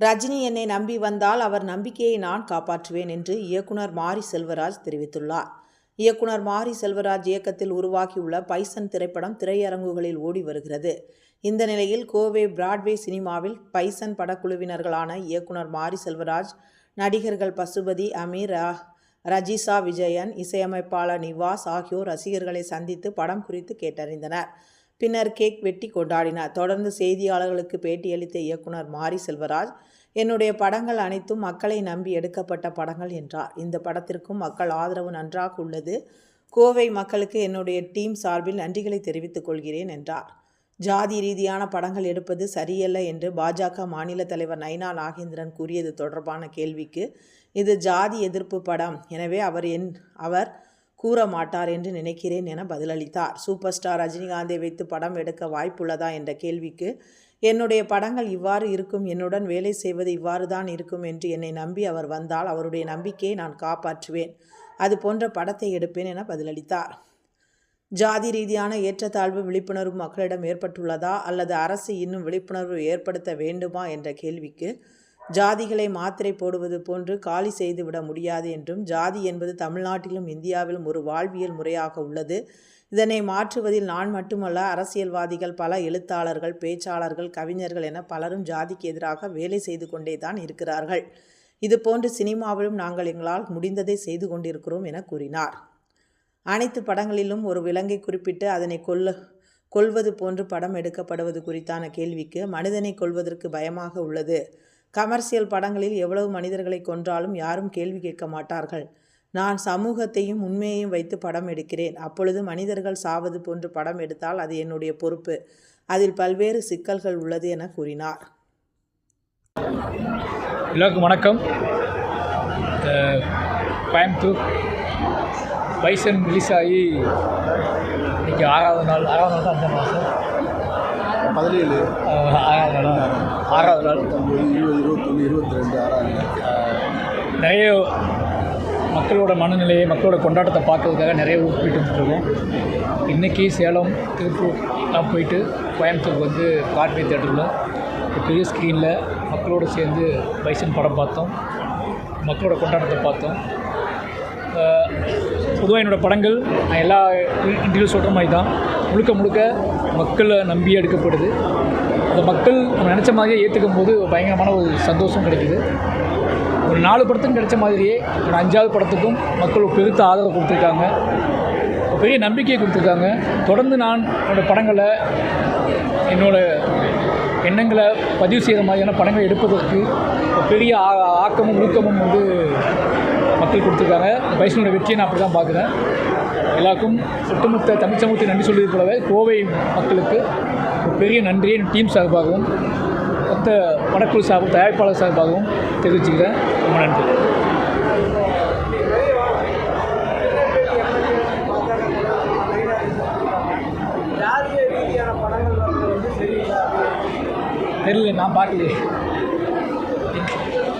ரஜினி என்னை நம்பி வந்தால் அவர் நம்பிக்கையை நான் காப்பாற்றுவேன் என்று இயக்குனர் மாரி செல்வராஜ் தெரிவித்துள்ளார். இயக்குனர் மாரி செல்வராஜ் இயக்கத்தில் உருவாகியுள்ள பைசன் திரைப்படம் திரையரங்குகளில் ஓடி வருகிறது. இந்த நிலையில் கோவை பிராட்வே சினிமாவில் பைசன் படக்குழுவினர்களான இயக்குனர் மாரி செல்வராஜ் நடிகர்கள் பசுபதி அமீர் ரஜிசா விஜயன் இசையமைப்பாளர் நிவாஸ் ஆகியோர் ரசிகர்களை சந்தித்து படம் குறித்து கேட்டறிந்தனர். பின்னர் கேக் வெட்டி கொண்டாடினார். தொடர்ந்து செய்தியாளர்களுக்கு பேட்டியளித்த இயக்குனர் மாரி செல்வராஜ் என்னுடைய படங்கள் அனைத்தும் மக்களை நம்பி எடுக்கப்பட்ட படங்கள் என்றார். இந்த படத்திற்கும் மக்கள் ஆதரவு நன்றாக உள்ளது. கோவை மக்களுக்கு என்னுடைய டீம் சார்பில் நன்றிகளை தெரிவித்துக் கொள்கிறேன் என்றார். ஜாதி ரீதியான படங்கள் எடுப்பது சரியல்ல என்று பாஜக மாநில தலைவர் நைனா நாகேந்திரன் கூறியது தொடர்பான கேள்விக்கு இது ஜாதி எதிர்ப்பு படம். எனவே அவர் என் அவர் கூற மாட்டார் என்று நினைக்கிறேன் என பதிலளித்தார். சூப்பர் ஸ்டார் ரஜினிகாந்தை வைத்து படம் எடுக்க வாய்ப்புள்ளதா என்ற கேள்விக்கு என்னுடைய படங்கள் இவ்வாறு இருக்கும் என்னுடன் வேலை செய்வது இவ்வாறு தான் இருக்கும் என்று என்னை நம்பி அவர் வந்தால் அவருடைய நம்பிக்கையை நான் காப்பாற்றுவேன். அது போன்ற படத்தை எடுப்பேன் என பதிலளித்தார். ஜாதி ரீதியான ஏற்றத்தாழ்வு விழிப்புணர்வு மக்களிடம் ஏற்பட்டுள்ளதா அல்லது அரசு இன்னும் விழிப்புணர்வு ஏற்படுத்த வேண்டுமா என்ற கேள்விக்கு ஜாதிகளை மாத்திரை போடுவது போன்று காலி செய்துவிட முடியாது என்றும் ஜாதி என்பது தமிழ்நாட்டிலும் இந்தியாவிலும் ஒரு வாழ்வியல் முறையாக உள்ளது. இதனை மாற்றுவதில் நான் மட்டுமல்ல அரசியல்வாதிகள் பல எழுத்தாளர்கள் பேச்சாளர்கள் கவிஞர்கள் என பலரும் ஜாதிக்கு எதிராக வேலை செய்து கொண்டே தான் இருக்கிறார்கள். இதுபோன்று சினிமாவிலும் நாங்கள் எங்களால் முடிந்ததை செய்து கொண்டிருக்கிறோம் என கூறினார். அனைத்து படங்களிலும் ஒரு விலங்கை குறிப்பிட்டு அதனை கொல்ல கொல்வது போன்று படம் எடுக்கப்படுவது குறித்தான கேள்விக்கு மனிதனை கொள்வதற்கு பயமாக உள்ளது. கமர்ஷியல் படங்களில் எவ்வளவு மனிதர்களை கொன்றாலும் யாரும் கேள்வி கேட்க மாட்டார்கள். நான் சமூகத்தையும் உண்மையையும் வைத்து படம் எடுக்கிறேன். அப்பொழுது மனிதர்கள் சாவது போன்று படம் எடுத்தால் அது என்னுடைய பொறுப்பு. அதில் பல்வேறு சிக்கல்கள் உள்ளது என கூறினார். எல்லோருக்கும் வணக்கம். கோயம்புத்தூர். பைசன் ரிலீஸ் ஆகி இன்றைக்கி ஆறாவது நாள் ஆறாவது நாள் தான் அஞ்சாம் மாதம். பதினேழு. ஆறாவது நாள். ஆறாவது நாள் பத்தொம்பது இருபது இருபத்தொன்று இருபத்தி ரெண்டு ஆறாங்க நிறைய மக்களோட மனநிலையை மக்களோட கொண்டாட்டத்தை பார்க்கறதுக்காக நிறைய ஊர் போயிட்டு வந்துருக்கோம் இன்றைக்கி சேலம் திருப்பூர் எல்லாம் போயிட்டு கோயம்புத்தூருக்கு வந்து கார்பே தேட்டரில் பெரிய ஸ்க்ரீனில் மக்களோடு சேர்ந்து பைசன் படம் பார்த்தோம். மக்களோட கொண்டாட்டத்தை பார்த்தோம். பொதுவாக என்னோடய படங்கள் நான் எல்லா இன்டர்வியூ சொல்கிற மாதிரி தான். முழுக்க முழுக்க மக்களை நம்பி எடுக்கப்படுது. அந்த மக்கள் நம்ம நினச்ச மாதிரியே ஏற்றுக்கும் போது பயங்கரமான ஒரு சந்தோஷம் கிடைக்குது. ஒரு நாலு படத்துக்கும் கிடைச்ச மாதிரியே ஒரு அஞ்சாவது படத்துக்கும் மக்கள் பெருத்த ஆதரவு கொடுத்துருக்காங்க. பெரிய நம்பிக்கையை கொடுத்துருக்காங்க. தொடர்ந்து நான் என்னோடய படங்களை என்னோடய எண்ணங்களை பதிவு செய்கிற மாதிரியான படங்களை எடுப்பதற்கு பெரிய ஆ- ஆக்கமும் ஊக்கமும் வந்து மக்கள் கொடுத்துருக்காங்க. பைசனோட வெற்றியை நான் அப்படி தான் பார்க்குறேன். எல்லாருக்கும் ஒட்டுமொத்த தமிழ் சமூகத்தை நன்றி சொல்வது போலவே கோவை மக்களுக்கு ஒரு பெரிய நன்றியை என் டீம் சார்பாகவும் மொத்த படக்குழு சார்பு தயாரிப்பாளர் சார்பாகவும் தெரிவிச்சுக்கிறேன். ரொம்ப நன்றி ஜாதிய ரீதியான படங்கள் வர்றது வந்து சரியில்லை தெரியல நான் பார்க்கலையே.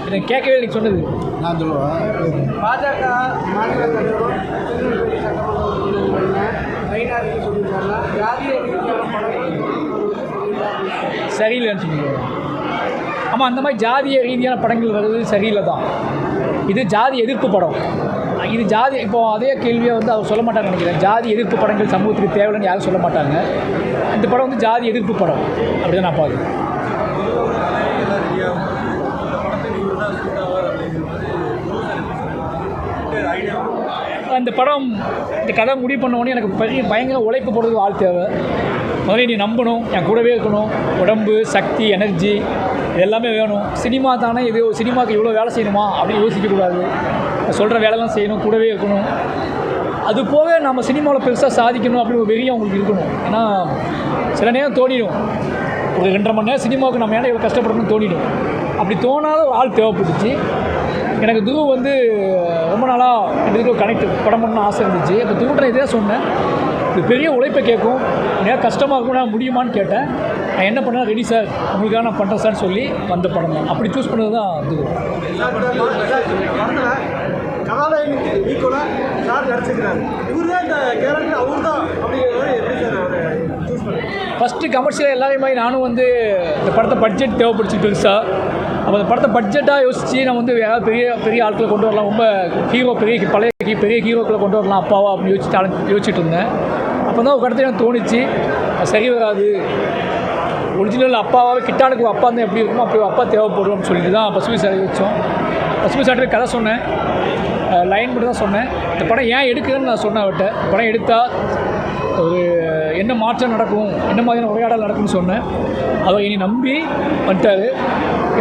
எனக்கு கேட்கவே இல்லை நீ சொன்னது. நான் சொல்லுவேன் பாஜக மாநில தலைவரும் திருநெல்வேலி சட்டமன்ற மைனாரிட்டி சொல்லியிருக்காங்க ஜாதிய ரீதியான படங்கள் சரியில்லை சரியில்லைன்னு சொல்லுவாங்க ஆமாம் அந்த மாதிரி ஜாதிய ரீதியான படங்கள் வர்றது சரியில்லை தான் இது ஜாதி எதிர்ப்பு படம். இது ஜாதி இப்போ அதே கேள்வியை வந்து அவர் சொல்ல மாட்டாங்க நினைக்கிறேன். ஜாதி எதிர்ப்பு படங்கள் சமூகத்துக்கு தேவைன்னு யாரும் சொல்ல மாட்டாங்க. இந்த படம் வந்து ஜாதி எதிர்ப்பு படம். அப்படி தான் நான் பார்க்குறேன். அந்த படம் இந்த கதை முடிவு பண்ண உடனே எனக்கு பெரிய பயங்கர உழைப்பு போடுறது ஆள் தேவை. முதல்ல நீ நம்பணும் என் கூடவே இருக்கணும். உடம்பு சக்தி எனர்ஜி எல்லாமே வேணும். சினிமா தானே இது சினிமாவுக்கு இவ்வளோ வேலை செய்யணுமா? அப்படின்னு யோசிக்கக்கூடாது சொல்கிற வேலைலாம் செய்யணும் கூடவே இருக்கணும். அது போக நம்ம சினிமாவில் பெருசாக சாதிக்கணும் அப்படின்னு ஒரு வெறியும் அவங்களுக்கு இருக்கணும். ஏன்னா சில நேரம் தோணிடும் ஒரு ரெண்டரை மணி நேரம் சினிமாவுக்கு நம்ம ஏன்னா இவ்வளோ கஷ்டப்படணும்னு தோணிடும்? அப்படி தோணாத ஒரு ஆள் தேவைப்பட்டுச்சு. எனக்கு துரு வந்து ரொம்ப நாளாக எனக்கு கனெக்ட் படம் பண்ணணும்னு ஆசை இருந்துச்சு. அப்போ துருட்ட இதே சொன்னேன். இது பெரிய உழைப்பை கேட்கும். நிறையா கஷ்டமாக இருக்கும் நான் முடியுமான்னு கேட்டேன். நான் என்ன பண்ணேன் ரெடி சார் உங்களுக்காக நான் பண்ணுறேன் சார்னு சொல்லி வந்த படம் தான். அப்படி சூஸ் பண்ணது தான் இது கதாநாயகனுக்கு ஈக்குவலாக சார் நடிச்சிருக்கிறாரு இவர் தான் இந்த கேரக்டர் அவர் தான் அப்படிங்கிற மாதிரி எப்படி சார் ஃபஸ்ட்டு கமர்ஷியல் எல்லாரையும் மாதிரி நானும் வந்து இந்த படத்தை பட்ஜெட் தேவைப்படுச்சு பெருசாக அப்போ அந்த படத்தை பட்ஜெட்டாக யோசித்து நான் வந்து யாராவது பெரிய பெரிய ஆட்களை கொண்டு வரலாம். ரொம்ப ஹீரோ பெரிய பழைய பெரிய ஹீரோக்களை கொண்டு வரலாம் அப்பாவா அப்படின்னு யோசிச்சு யோசிச்சுட்டு இருந்தேன். அப்போ தான் ஒரு கடத்தில் எனக்கு தோணுச்சு சரி வராது. ஒரிஜினல் அப்பாவாக கிட்டானுக்கு அப்பா தான் எப்படி இருக்குமோ அப்படி அப்பா தேவைப்படுவோம்னு சொல்லிட்டு தான் பசுமை சாரை வச்சோம் பசுமை சார்ட்டு கதை சொன்னேன். லைன் மட்டும் தான் சொன்னேன். இந்த படம் ஏன் எடுக்குதுன்னு நான் சொன்னேன் அவர்கிட்ட. படம் எடுத்தால் ஒரு என்ன மாற்றம் நடக்கும் என்ன மாதிரியான உரையாடல் நடக்கும்னு சொன்னேன். அவர் இனி நம்பி வந்துட்டார்.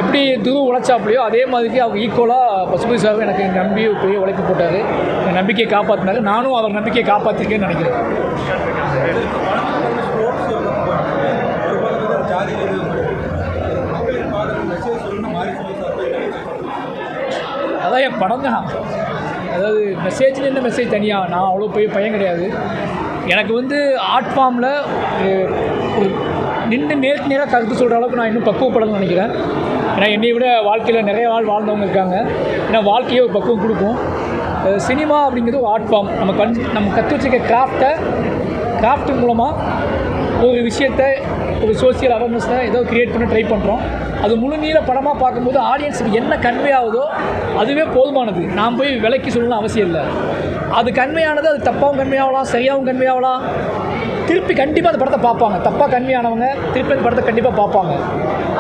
எப்படி துரு உழைச்சாப்பிலையோ அதே மாதிரிக்கு அவர் ஈக்குவலாக பசுபதி சார் எனக்கு நம்பி பெரிய உழைப்பு போட்டார். என் நம்பிக்கையை காப்பாற்றினாரு நானும் அவர் நம்பிக்கையை காப்பாற்றிருக்கேன்னு நினைக்கிறேன். அதான் என் படம் தான் அதாவது மெசேஜ்னு என்ன மெசேஜ் தனியாக நான் அவ்வளோ பெரிய பையன் கிடையாது. எனக்கு வந்து ஆர்ட் ஃபார்மில் ஒரு நின்று நேருக்கு நேராக கருத்து சொல்கிற அளவுக்கு நான் இன்னும் பக்குவப்படணும்னு நினைக்கிறேன். ஏன்னா என்னை விட வாழ்க்கையில் நிறைய ஆள் வாழ்ந்தவங்க இருக்காங்க. ஏன்னா வாழ்க்கையே ஒரு பக்குவம் கொடுக்கும். சினிமா அப்படிங்கிறது ஒரு ஆர்ட் ஃபார்ம் நம்ம கண் நம்ம கற்று வச்சிருக்க கிராஃப்டை கிராஃப்ட் மூலமாக ஒரு விஷயத்தை ஒரு சோசியல் அவேர்னஸை ஏதோ கிரியேட் பண்ண ட்ரை பண்ணுறோம் அது முழுநீள படமாக பார்க்கும்போது ஆடியன்ஸுக்கு என்ன கன்வே ஆகுதோ அதுவே போதுமானது. நான் போய் விலைக்கு சொல்லணும்னு அவசியம் இல்லை. அது கன்மையானது அது தப்பாகவும் கண்மையாகலாம் சரியாகவும் கண்மையாகலாம் ஆகலாம் திருப்பி கண்டிப்பாக அந்த படத்தை பார்ப்பாங்க. தப்பாக கன்மையானவங்க திருப்பி அந்த படத்தை கண்டிப்பாக பார்ப்பாங்க.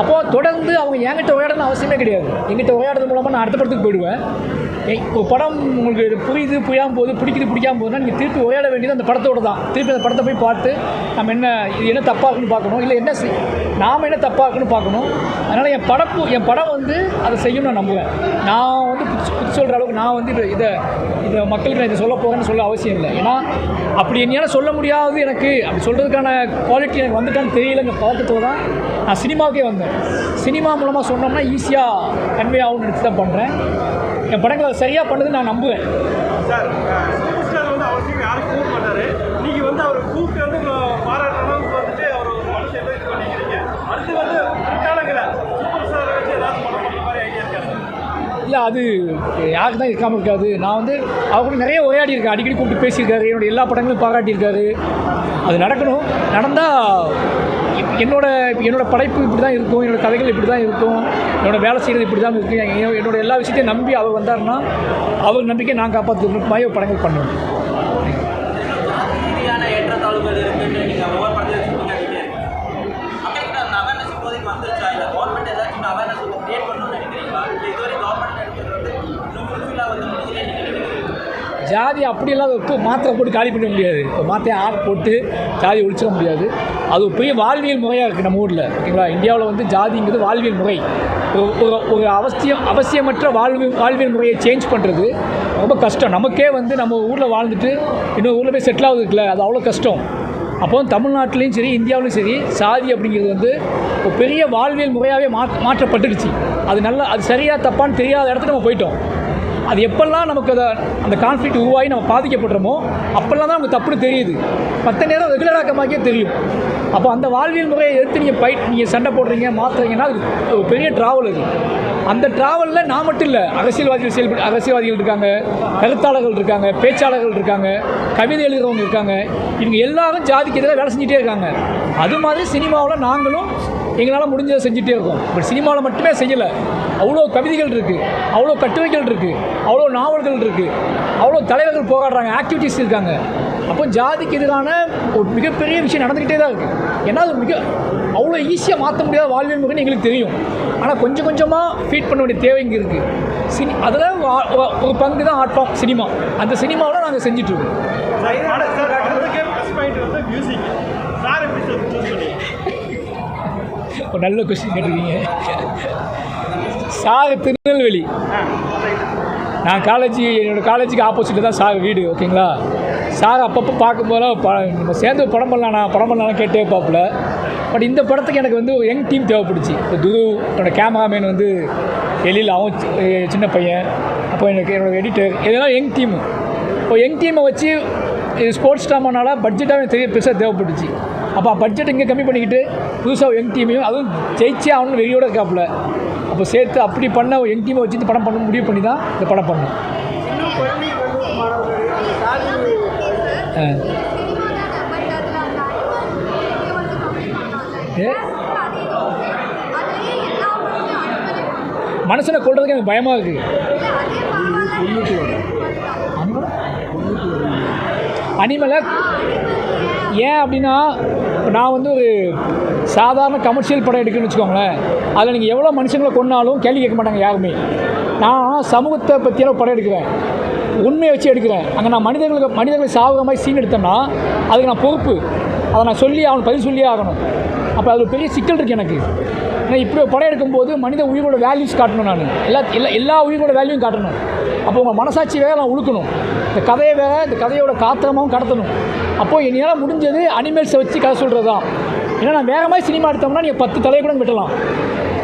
அப்போது தொடர்ந்து அவங்க என்கிட்ட உரையாடணும்னு அவசியமே கிடையாது. எங்கிட்ட உரையாடுறது மூலமாக நான் அடுத்த படத்துக்கு போயிடுவேன். ஒரு படம் உங்களுக்கு புரியுது புரியாமல் போகுது பிடிக்குது பிடிக்காம போகுதுன்னா நீங்கள் திருப்பி உரையாட வேண்டியது அந்த படத்தோட தான். திருப்பி அந்த படத்தை போய் பார்த்து நம்ம என்ன இது என்ன தப்பாக இருக்குன்னு பார்க்கணும். இல்லை என்ன செய்- என்ன தப்பாக இருக்குன்னு பார்க்கணும். அதனால் என் படப்பு என் படம் வந்து அதை செய்யும் நான் நம்புவேன். நான் வந்து புதுசு சொல்கிற அளவுக்கு நான் வந்து இதை இதை இதை மக்களுக்கு நான் இதை சொல்ல போகிறேன்னு சொல்ல அவசியம் இல்லை. ஏன்னா அப்படி என்னால் சொல்ல முடியாது எனக்கு. அப்படி சொல்கிறதுக்கான குவாலிட்டி எனக்கு வந்துட்டான்னு தெரியலங்க பழக்கத்தோடு தான் நான் சினிமாவுக்கே வந்தேன். சினிமா மூலமாக சொன்னோம்னா ஈஸியாக கன்வே ஆகும்னு நினச்சி தான் பண்ணுறேன் என் படங்களை சரியாக பண்ணது நான் நம்புவேன். சார் சூப்பர் ஸ்டார் வந்து அவசியம் யாரும் கூப்பிட மாட்டாரு நீங்க வந்து அவர் கூப்பிட்டு வந்து உங்களை பாராட்டணும்னு வந்துட்டு அவர் ஒரு மனுஷன் ஏதோ இது பண்ணிக்கிறீங்க அடுத்து வந்து பிற்காலங்களை சூப்பர் ஸ்டார் வச்சு ஏதாவது படம் பண்ணுற மாதிரி ஐடியா இருக்காரு இல்லை அது யாருக்கு தான் இருக்காமல் இருக்காது. நான் வந்து அவர் கூட நிறைய உரையாடி இருக்கேன். அடிக்கடி கூப்பிட்டு பேசியிருக்காரு. என்னோட எல்லா படங்களும் பாராட்டியிருக்காரு. அது நடக்கணும். நடந்தால் என்னோட என்னோட படைப்பு இப்படி தான் இருக்கும். என்னோட கதைகள் இப்படி தான் இருக்கும். என்னோட வேலை செய்கிறது இப்படி தான் இருக்கும். என்னோடய என்னோட எல்லா விஷயத்தையும் நம்பி அவர் வந்தாருன்னா அவர் நம்பிக்கை நான் காப்பாற்றுற மாதிரி படங்கள் பண்ணுவேன் ஜாதி அப்படியெல்லாம் இப்போ மாத்திரை போட்டு காலி பண்ண முடியாது. இப்போ மாத்திரை ஆட் போட்டு ஜாதி ஒழிச்சிட முடியாது. அது ஒரு பெரிய வாழ்வியல் முறையாக இருக்குது நம்ம ஊரில். ஓகேங்களா? இந்தியாவில் வந்து ஜாதிங்கிறது வாழ்வியல் முறை. ஒரு ஒரு அவசியம் அவசியமற்ற வாழ்வு வாழ்வியல் முறையை சேஞ்ச் பண்ணுறது ரொம்ப கஷ்டம். நமக்கே வந்து நம்ம ஊரில் வாழ்ந்துட்டு இன்னொரு ஊரில் போய் செட்டில் ஆகுதுக்குல அது அவ்வளோ கஷ்டம். அப்போ தமிழ்நாட்டிலையும் சரி இந்தியாவிலும் சரி சாதி அப்படிங்கிறது வந்து ஒரு பெரிய வாழ்வியல் முறையாகவே மா மாற்றப்பட்டுடுச்சு. அது நல்லா அது சரியாக தப்பான்னு தெரியாத இடத்துல நம்ம போயிட்டோம். அது எப்பெல்லாம் நமக்கு அதை அந்த கான்ஃப்ளிக்ட் உருவாகி நம்ம பாதிக்கப்படுறோமோ அப்போல்லாம் தான் நமக்கு தப்புன்னு தெரியுது. மற்ற நேரம் ரெகுலராக்கமாக்கே தெரியும். அப்போ அந்த வாழ்வியல் முறையை எடுத்து நீங்கள் பை நீங்கள் சண்டை போடுறீங்க மாற்றுறீங்கன்னா அது ஒரு பெரிய ட்ராவல் அது. அந்த ட்ராவலில் நான் மட்டும் இல்லை அரசியல்வாதிகள் செயல்பட அரசியல்வாதிகள் இருக்காங்க கருத்தாளர்கள் இருக்காங்க பேச்சாளர்கள் இருக்காங்க கவிதை எழுதுறவங்க இருக்காங்க. இவங்க எல்லாரும் ஜாதிக்கு எதிராக வேலை செஞ்சுட்டே இருக்காங்க. அது மாதிரி சினிமாவில் நாங்களும் எங்களால் முடிஞ்சதை செஞ்சுட்டே இருக்கோம் பட் சினிமாவில் மட்டுமே செய்யலை அவ்வளோ கவிதைகள் இருக்குது அவ்வளோ கட்டுரைகள் இருக்குது அவ்வளோ நாவல்கள் இருக்குது அவ்வளோ தலைவர்கள் போராடுறாங்க ஆக்டிவிட்டீஸ் இருக்காங்க அப்போ ஜாதிக்கு எதிரான ஒரு மிகப்பெரிய விஷயம் நடந்துக்கிட்டே தான் இருக்குது ஏன்னா அது மிக அவ்வளோ ஈஸியாக மாற்ற முடியாத வாழ்வியல் முறைன்னு எங்களுக்கு தெரியும் ஆனால் கொஞ்சம் கொஞ்சமாக ஃபீட் பண்ண வேண்டிய தேவை இங்கே இருக்குது சினி அதில் வா- ஒரு பங்கு தான் ஆட் ஃபார்ம் சினிமா அந்த சினிமாவில் நாங்கள் செஞ்சிட்ருக்கோம் ஒரு நல்ல கொஸ்டின் கேட்டிருக்கீங்க. சாக திருநெல்வேலி. நான் காலேஜ் என்னோடய காலேஜுக்கு ஆப்போசிட்டில் தான் சாக வீடு ஓகேங்களா சார் அப்பப்போ பார்க்கும்போதெல்லாம் ப நம்ம சேர்ந்து படம் பண்ணலாம்ண்ணா படம் பண்ணலாம் கேட்டே பார்ப்பல பட் இந்த படத்துக்கு எனக்கு வந்து ஒரு யங் டீம் தேவைப்படுச்சு. இப்போ துரு என்னோட கேமராமேன் வந்து எழில் அவன் சின்ன பையன். அப்போ எனக்கு என்னோட எடிட்டர் இதெல்லாம் யங் டீமு இப்போ யங் டீமை வச்சு ஸ்போர்ட்ஸ் டாமனால பட்ஜெட்டாக தெரிய பெருசாக தேவைப்பட்டுச்சு அப்போ பட்ஜெட் இங்கே கம்மி பண்ணிக்கிட்டு புதுசாக யங் டீமையும் அதுவும் ஜெயிச்சே ஆகணும்னு வெளியோட இருக்காப்புல. அப்போ சேர்த்து அப்படி பண்ண ஒரு யங் டீமை வச்சு இந்த படம் பண்ண முடிவு பண்ணி தான் இந்த படம் பண்ணோம். அந்த மனுஷனை கொள்றதுக்கு எனக்கு பயமாக இருக்குது அனிமலை ஏன் அப்படின்னா நான் வந்து ஒரு சாதாரண கமர்ஷியல் படம் எடுக்கணும்னு வச்சுக்கோங்களேன். அதில் நீங்கள் எவ்வளோ மனுஷங்களை கொன்னாலும் கேள்வி கேட்க மாட்டாங்க யாருமே. நான் சமூகத்தை பற்றியான படம் எடுக்கிறேன். உண்மையை வச்சு எடுக்கிறேன். அங்கே நான் மனிதர்களுக்கு மனிதர்களை சாகுற மாதிரி சீன் எடுத்தேன்னா அதுக்கு நான் பொறுப்பு. அதை நான் சொல்லி அவனுக்கு பதில் சொல்லியே ஆகணும். அப்போ அது ஒரு பெரிய சிக்கல் இருக்குது எனக்கு. ஏன்னா இப்படி படம் எடுக்கும்போது மனித உயிரோட வேல்யூஸ் காட்டணும் நான். எல்லா எல்லா எல்லா உயிரோட வேல்யூவும் காட்டணும். அப்போ உங்கள் மனசாட்சி வேலை நான் உழுக்கணும். இந்த கதையை வேற இந்த கதையோட காத்திரமாகவும் கடத்தணும். அப்போது என்னால் முடிஞ்சது அனிமல்ஸை வச்சு கதை சொல்கிறது தான் ஏன்னா நான் வேற மாதிரி சினிமா எடுத்தோம்னா நீங்கள் பத்து தலையை கூட வெட்டலாம்.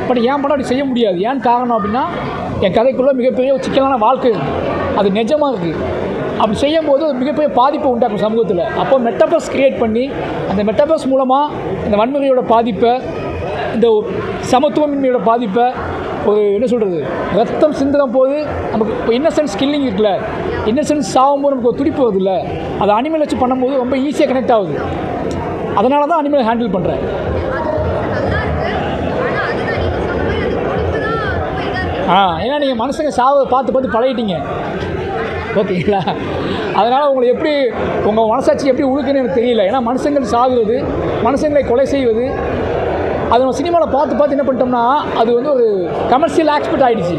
பட் ஏன் படம் அப்படி செய்ய முடியாது. ஏன் காரணம் அப்படின்னா என் கதைக்குள்ளே மிகப்பெரிய ஒரு சிக்கலான வாழ்க்கை அது. நிஜமாக இருக்குது அப்படி செய்யும்போது ஒரு மிகப்பெரிய பாதிப்பை உண்டாக்கும் சமூகத்தில். அப்போ மெட்டபர்ஸ் கிரியேட் பண்ணி அந்த மெட்டபர்ஸ் மூலமாக இந்த வன்முறையோட பாதிப்பை இந்த சமத்துவமின்மையோட பாதிப்பை ஒரு என்ன சொல்கிறது ரத்தம் சிந்துற போது நமக்கு இப்போ இன்னசென்ஸ் கில்லிங் இருக்குல்ல. இன்னசென்ஸ் சாகும்போது நமக்கு ஒரு துடிப்பு வருதுல்ல. அதை அனிமல் வச்சு பண்ணும்போது ரொம்ப ஈஸியாக கனெக்ட் ஆகுது. அதனால தான் அனிமல் ஹேண்டில் பண்ணுறேன் ஆ ஏன்னா நீங்கள் மனுஷங்க சாவை பார்த்து பார்த்து பழகிட்டீங்க. ஓகேங்களா அதனால் உங்களை எப்படி உங்கள் மனசாட்சி எப்படி உழுக்குன்னு எனக்கு தெரியல. ஏன்னா மனுஷங்கள் சாகுவது மனுஷங்களை கொலை செய்வது அது நம்ம சினிமாவில் பார்த்து பார்த்து என்ன பண்ணிட்டோம்னா அது வந்து ஒரு கமர்ஷியல் ஆக்ஸ்பெக்ட் ஆகிடுச்சு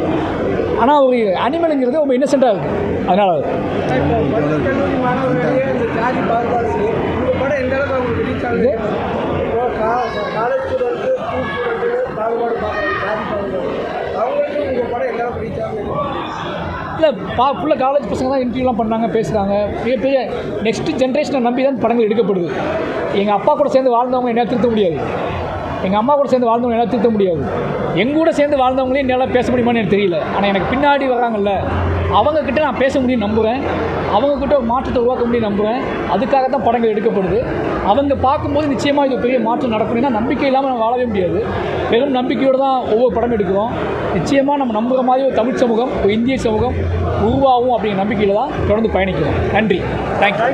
ஆனால் ஒரு அனிமலுங்கிறது ரொம்ப இன்னசென்ட்டாக இருக்குது அதனால். அது இல்லை பா ஃபுல்லாக காலேஜ் பசங்க தான் இன்டர்வியூலாம் பண்ணாங்க பேசுகிறாங்க மிகப்பெரிய நெக்ஸ்ட் ஜென்ரேஷனை நம்பி தான் படங்கள் எடுக்கப்படுது. எங்கள் அப்பா கூட சேர்ந்து வாழ்ந்தவங்க என்ன திருத்த முடியாது. எங்கள் அம்மா கூட சேர்ந்து வாழ்ந்தவங்க என்னால் திருத்த முடியாது. எங்க கூட சேர்ந்து வாழ்ந்தவங்களையும் என்னால் பேச முடியுமான்னு எனக்கு தெரியல. ஆனால் எனக்கு பின்னாடி வராங்கல்ல அவங்கக்கிட்ட நான் பேச முடியும் நம்புகிறேன் அவங்கக்கிட்ட ஒரு மாற்றத்தை உருவாக்க முடியும் நம்புகிறேன் அதுக்காக தான் படங்கள் எடுக்கப்படுது அவங்க பார்க்கும்போது நிச்சயமாக இது பெரிய மாற்றம் நடக்கும். ஏன்னா நம்பிக்கை இல்லாமல் நம்ம வாழவே முடியாது. வெறும் நம்பிக்கையோடு தான் ஒவ்வொரு படம் எடுக்கிறோம். நிச்சயமாக நம்ம நம்புகிற மாதிரி ஒரு தமிழ் சமூகம் ஒரு இந்திய சமூகம் உருவாகும் அப்படிங்கிற நம்பிக்கையில் தான் தொடர்ந்து பயணிக்கிறோம். நன்றி. தேங்க்யூ